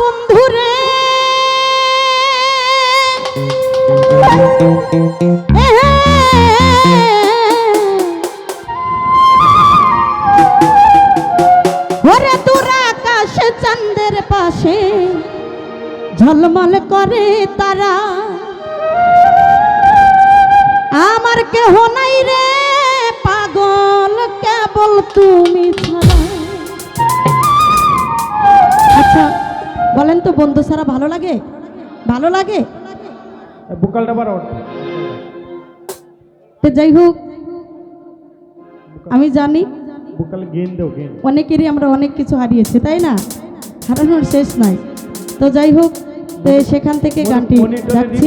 বন্ধুরে। ওরে দূর আকাশে চাঁদের পাশে ঝলমল করে তারা। আমার কেহ নাই রে পাগল, কেবল তুমি বলেন তো বন্ধু ছাড়া ভালো লাগে? ভালো লাগে? বুকালটা বাড়াও। তো যাই হোক আমি জানি অনেকেরই আমরা অনেক কিছু হারিয়েছি তাই না? হারানোর শেষ নাই। তো যাই হোক সেখান থেকে গানটি যাচ্ছি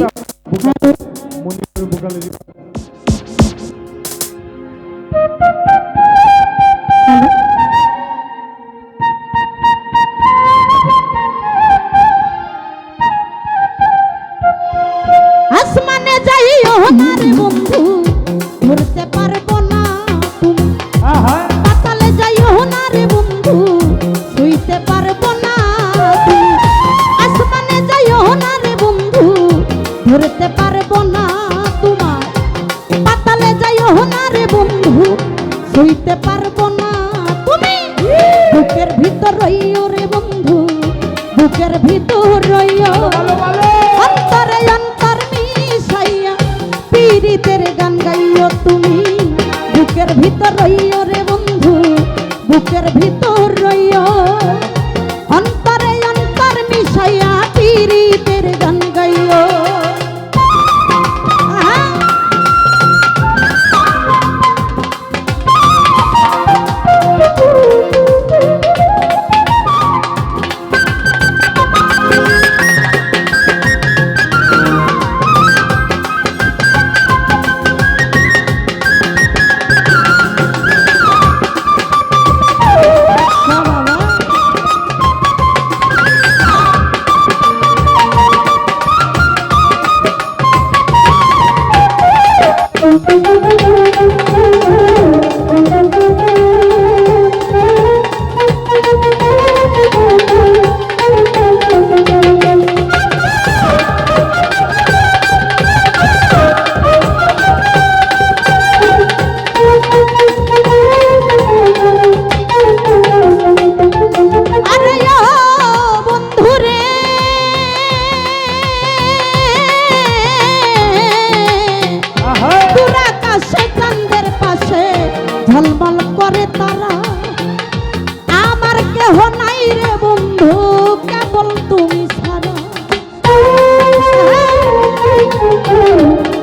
শুইতে পারব না তুমি। বুকের ভিতর রইও রে বন্ধু বুকের ভিতর রইও। অন্তরে অন্তর মিশাইয়া পীড়িতের গান গাইও তুমি। বুকের ভিতর রইও রে বন্ধু বুকের ভিতর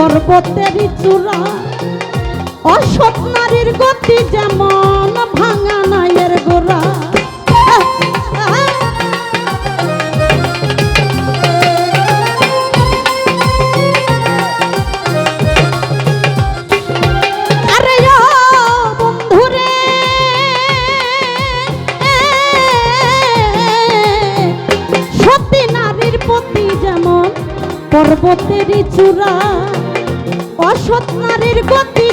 পর্বতের চূড়া অসৎ নারীর গতি যেমন ভাঙা নাইয়ের গোড়া। পর্বতেরই চূড়া অসৎ নারীর গতি।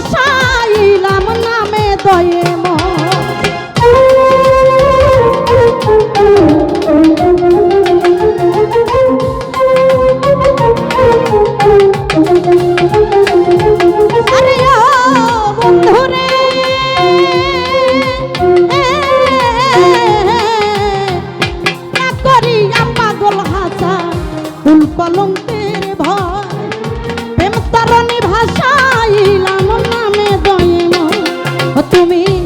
তরণী ভাষাইলাম নামে দয়ে তুমি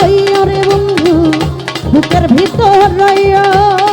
রইয় রে বন্ধু বুকের ভিতর রইয়।